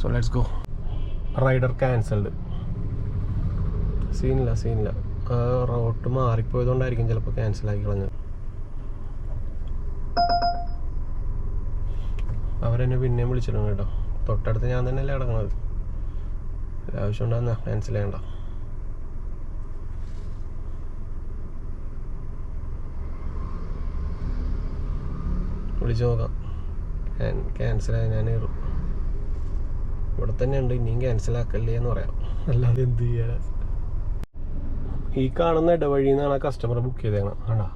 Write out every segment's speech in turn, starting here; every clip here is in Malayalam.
So let's go rider cancelled സീനില്ല സീനില്ല റോട്ട് മാറിപ്പോയതുകൊണ്ടായിരിക്കും ചിലപ്പോൾ ക്യാൻസൽ ആക്കി കളഞ്ഞത്. അവരെന്നെ പിന്നെയും വിളിച്ചിട്ടുണ്ട് കേട്ടോ. തൊട്ടടുത്ത് ഞാൻ തന്നെയല്ലേ കിടക്കണത് ആവശ്യം ഉണ്ടാകുന്ന ക്യാൻസൽ ചെയ്യണ്ട. വിളിച്ചു നോക്കാം. ക്യാൻസൽ ആയി ഞാൻ കയറും ഇവിടെ തന്നെ ഉണ്ട് ഇനിയും ക്യാൻസൽ ആക്കല്ലേ എന്ന് പറയാം. അല്ലാതെ എന്ത് ചെയ്യാ ഈ കാണുന്ന ഇടവഴി നിന്നാണ് ആ കസ്റ്റമർ ബുക്ക് ചെയ്തേക്കണം. ആണോ?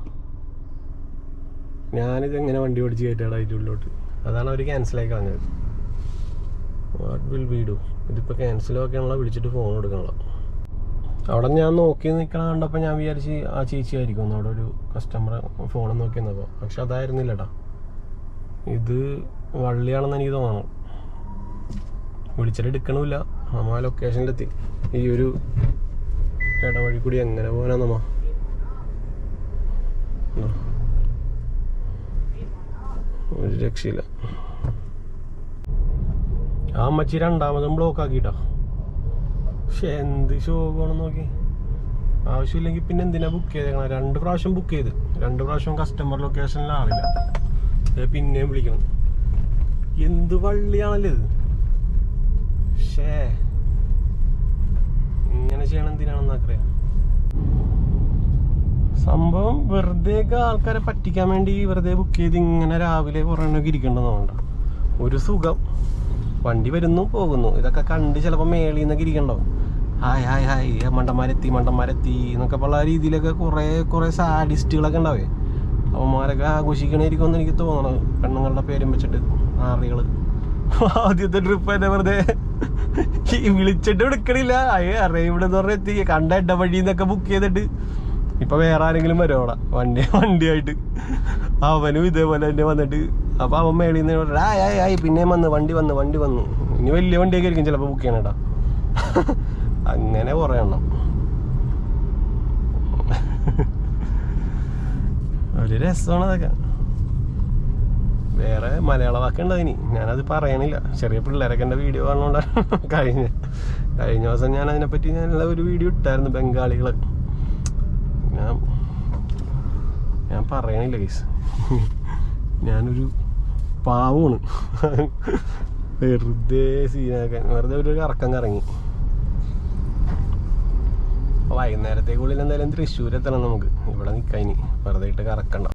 ഞാനിത് എങ്ങനെ വണ്ടി ഓടിച്ച് കയറ്റാടാ അതിന്റെ ഉള്ളിലോട്ട്? അതാണ് അവർ ക്യാൻസലായി കളഞ്ഞത്. വാട്ട് വിൽ ബി ഡു ഇതിപ്പോൾ ക്യാൻസൽ ആക്കിയാണല്ലോ വിളിച്ചിട്ട് ഫോൺ എടുക്കണല്ലോ അവിടെ ഞാൻ നോക്കി നിൽക്കണ കണ്ടപ്പോൾ ഞാൻ വിചാരിച്ച് ആ ചേച്ചി ആയിരിക്കും അവിടെ ഒരു കസ്റ്റമർ ഫോൺ നോക്കി നിന്നപ്പോൾ പക്ഷെ അതായിരുന്നില്ലടാ. ഇത് വള്ളിയാണെന്ന് എനിക്ക് തോന്നണം. വിളിച്ചിട്ട് എടുക്കണമില്ല ആ ലൊക്കേഷനിലെത്തി ഈ ഒരു ഇടവഴി കൂടി എങ്ങനെ പോകാനാ നമ്മ. ഒരു രക്ഷയില്ല. ആ അമ്മച്ചി രണ്ടാമതും ബ്ലോക്ക് ആക്കിട്ടാ. പക്ഷെ എന്ത് ശോകമാണെന്ന് നോക്കി. ആവശ്യമില്ലെങ്കിൽ പിന്നെ എന്തിനാ ബുക്ക് ചെയ്തേക്കണം രണ്ട് പ്രാവശ്യം ബുക്ക് ചെയ്ത്. രണ്ട് പ്രാവശ്യം കസ്റ്റമർ ലൊക്കേഷനിലാവില്ല പിന്നെയും വിളിക്കണം. എന്ത് വള്ളിയാണല്ലേ ഇത്? ഷേ ഇങ്ങനെ ചെയ്യണം എന്തിനാണെന്ന് സംഭവം വെറുതെ ആൾക്കാരെ പറ്റിക്കാൻ വേണ്ടി വെറുതെ ബുക്ക് ചെയ്ത് ഇങ്ങനെ രാവിലെ പുറമേക്ക് ഇരിക്കേണ്ടതുകൊണ്ട് ഒരു സുഖം. വണ്ടി വരുന്നു പോകുന്നു. ഇതൊക്കെ കണ്ട് ചിലപ്പോൾ മേളിൽ നിന്നൊക്കെ ഇരിക്കണ്ടോ? Hi hi hi. മണ്ടന്മാരെത്തി മണ്ടന്മാരെത്തി എന്നൊക്കെ ഉള്ള രീതിയിലൊക്കെ കുറേ കുറേ സാഡിസ്റ്റുകളൊക്കെ ഉണ്ടാവേ. അവന്മാരൊക്കെ ആഘോഷിക്കണായിരിക്കും എന്ന് എനിക്ക് തോന്നണം പെണ്ണുങ്ങളുടെ പേരും വെച്ചിട്ട് ആറികൾ. ആദ്യത്തെ ട്രിപ്പ് തന്നെ വെറുതെ. വിളിച്ചിട്ട് എടുക്കണില്ല. അയ്യ ഇവിടെ എന്ന് പറഞ്ഞ എത്തി. കണ്ട ഇടവഴി എന്നൊക്കെ ബുക്ക് ചെയ്തിട്ട്. ഇപ്പൊ വേറെ ആരെങ്കിലും വരോടാ വണ്ടി വണ്ടിയായിട്ട്. അവനും ഇതേപോലെ തന്നെ വന്നിട്ട്. അപ്പൊ അവൻ മേളിൽ നിന്ന് ആയ് ആയ് പിന്നെയും വന്ന് വണ്ടി വന്ന് വണ്ടി വന്നു. ഇനി വലിയ വണ്ടിയൊക്കെ ആയിരിക്കും ചിലപ്പോൾ ബുക്ക് ചെയ്യണേട്ടാ. അങ്ങനെ കുറേ എണ്ണം. ഒരു രസമാണ് അതൊക്കെ. വേറെ മലയാള വാക്കുണ്ട് അതിന്. ഞാനത് പറയണില്ല. ചെറിയ പിള്ളേരൊക്കെ എന്റെ വീഡിയോ കാണുന്നതുകൊണ്ടാണ് കഴിഞ്ഞ കഴിഞ്ഞ ദിവസം ഞാൻ അതിനെപ്പറ്റി ഞാനുള്ള ഒരു വീഡിയോ ഇട്ടായിരുന്നു ബംഗാളികൾ ഞാൻ ഞാൻ പറയണില്ല കേസ് ഞാനൊരു പാവമാണ്. വെറുതെ സീനാക്കാൻ വെറുതെ ഒരു കറക്കം കറങ്ങി. വൈകുന്നേരത്തേക്കുള്ളിൽ എന്തായാലും തൃശ്ശൂർ എത്തണം നമുക്ക്. ഇവിടെ നിൽക്കാൻ വെറുതെ ഇട്ട് കറക്കണ്ട.